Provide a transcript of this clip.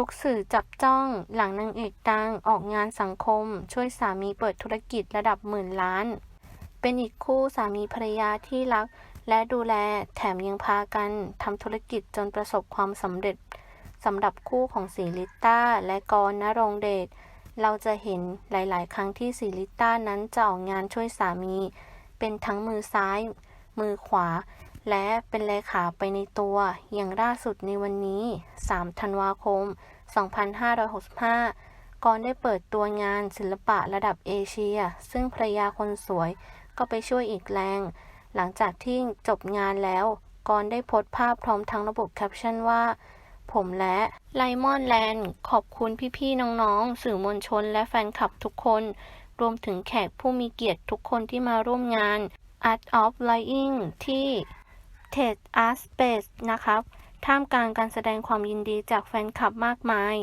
ทุกสื่อจับจ้องหลังนางเอกดังออกงานสังคม ช่วยสามีเปิดธุรกิจระดับหมื่นล้าน เป็นอีกคู่สามีภรรยาที่รัก และดูแลแถมยังพากันทำธุรกิจจนประสบความสำเร็จสำหรับคู่ของศรีลิต้าและกรณรงเดชเราจะเห็นหลาย ๆ ครั้งที่ศรีลิต้านั้นจะออกงานช่วยสามี เป็นทั้งมือซ้าย มือขวา และเป็นเลขาไปในตัว อย่างล่าสุดในวันนี้ 3 ธันวาคม 2565 ก่อนได้เปิดตัวงานศิลปะระดับเอเชีย ซึ่งภรรยาคนสวยก็ไปช่วยอีกแรง หลังจากที่จบงานแล้วกอนได้โพสต์ภาพพร้อมทั้งระบุแคปชั่นว่า ผมและไลมอนแลนด์ขอบคุณพี่ๆ น้องๆ สื่อมวลชนและแฟนคลับทุกคน รวมถึงแขกผู้มีเกียรติทุกคนที่มาร่วมงาน Art of Lying ที่ TED Art Space นะครับ ท่ามกลางการแสดงความยินดีจากแฟนคลับมากมาย